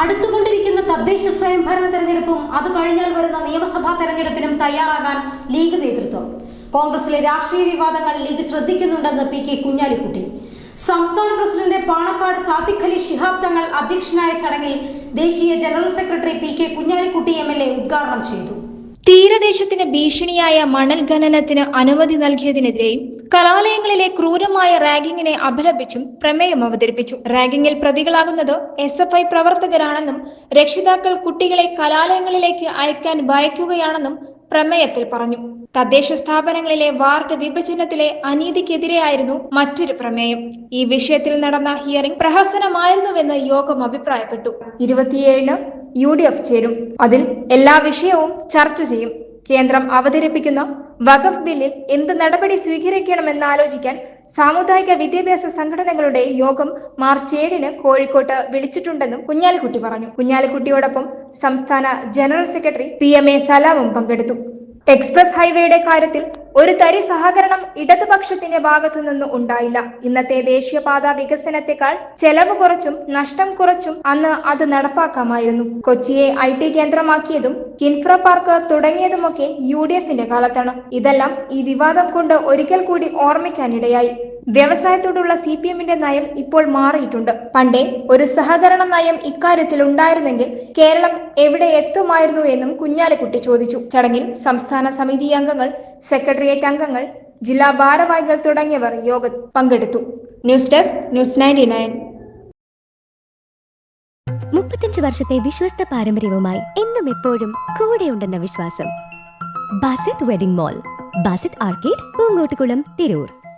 അടുത്തുകൊണ്ടിരിക്കുന്ന തദ്ദേശ സ്വയംഭരണ തെരഞ്ഞെടുപ്പും അത് കഴിഞ്ഞാൽ വരുന്ന നിയമസഭാ തെരഞ്ഞെടുപ്പിനും തയ്യാറാകാൻ ലീഗ് നേതൃത്വം. കോൺഗ്രസിലെ രാഷ്ട്രീയ വിവാദങ്ങൾ ലീഗ് ശ്രദ്ധിക്കുന്നുണ്ടെന്ന് പി കെ കുഞ്ഞാലിക്കുട്ടി. സംസ്ഥാന പ്രസിഡന്റ് പാണക്കാട് സാദിഖ് അലി ശിഹാബ് തങ്ങൾ അധ്യക്ഷനായ ചടങ്ങിൽ ദേശീയ general secretary P K Kunhalikutty M L A ഉദ്ഘാടനം ചെയ്തു. തീരദേശത്തിന് ഭീഷണിയായ മണൽ ഖനനത്തിന് അനുമതി നൽകിയതിനെതിരെയും കലാലയങ്ങളിലെ ക്രൂരമായ റാഗിങ്ങിനെ അപലപിച്ചും പ്രമേയം അവതരിപ്പിച്ചു. റാഗിങ്ങിൽ പ്രതികളാകുന്നത് എസ് എഫ് ഐ പ്രവർത്തകരാണെന്നും രക്ഷിതാക്കൾ കുട്ടികളെ കലാലയങ്ങളിലേക്ക് അയക്കാൻ ഭയക്കുകയാണെന്നും പ്രമേയത്തിൽ പറഞ്ഞു. തദ്ദേശ സ്ഥാപനങ്ങളിലെ വാർഡ് വിഭജനത്തിലെ അനീതിക്കെതിരെയായിരുന്നു മറ്റൊരു പ്രമേയം. ഈ വിഷയത്തിൽ നടന്ന ഹിയറിംഗ് പ്രഹസനമായിരുന്നുവെന്ന് യോഗം അഭിപ്രായപ്പെട്ടു. ഇരുപത്തിയേഴിന് യു ഡി എഫ് ചേരും. അതിൽ എല്ലാ വിഷയവും ചർച്ച ചെയ്യും. കേന്ദ്രം അവതരിപ്പിക്കുന്ന. വഖഫ് ബില്ലിൽ എന്ത് നടപടി സ്വീകരിക്കണമെന്ന് ആലോചിക്കാൻ സാമുദായിക വിദ്യാഭ്യാസ സംഘടനകളുടെ യോഗം മാർച്ച് ഏഴിന് കോഴിക്കോട്ട് വിളിച്ചിട്ടുണ്ടെന്നും കുഞ്ഞാലിക്കുട്ടി പറഞ്ഞു. കുഞ്ഞാലിക്കുട്ടിയോടൊപ്പം സംസ്ഥാന general secretary P M A സലാമും പങ്കെടുത്തു. എക്സ്പ്രസ് ഹൈവേയുടെ കാര്യത്തിൽ ഒരു തരി സഹകരണം ഇടതുപക്ഷത്തിന്റെ ഭാഗത്തു നിന്ന് ഉണ്ടായില്ല. ഇന്നത്തെ ദേശീയപാത വികസനത്തെക്കാൾ ചെലവ് കുറച്ചും നഷ്ടം കുറച്ചും അന്ന് അത് നടപ്പാക്കാമായിരുന്നു. കൊച്ചിയെ ഐ ടി കേന്ദ്രമാക്കിയതും കിൻഫ്ര പാർക്ക് തുടങ്ങിയതുമൊക്കെ യു ഡി എഫിന്റെ കാലത്താണ്. ഇതെല്ലാം ഈ വിവാദം കൊണ്ട് ഒരിക്കൽ കൂടി ഓർമ്മിക്കാനിടയായി. വ്യവസായത്തോടുള്ള സി പി എമ്മിന്റെ നയം ഇപ്പോൾ മാറിയിട്ടുണ്ട്. പണ്ടേ ഒരു സഹകരണ നയം ഇക്കാര്യത്തിൽ ഉണ്ടായിരുന്നെങ്കിൽ കേരളം എവിടെ എത്തുമായിരുന്നു എന്നും കുഞ്ഞാലിക്കുട്ടി ചോദിച്ചു. ചടങ്ങിൽ സംസ്ഥാന സമിതി അംഗങ്ങൾ സെക്രട്ടേറിയറ്റ് അംഗങ്ങൾ ജില്ലാ ഭാരവാഹികൾ തുടങ്ങിയവർ യോഗ പങ്കെടുത്തു. News desk news ninety nine. മുപ്പത്തഞ്ച് വർഷത്തെ വിശ്വസ്ത പാരമ്പര്യവുമായി എന്നും എപ്പോഴും കൂടെയുണ്ടെന്ന വിശ്വാസം. Basith wedding mall Basith arcade Poongottukulam Tirur.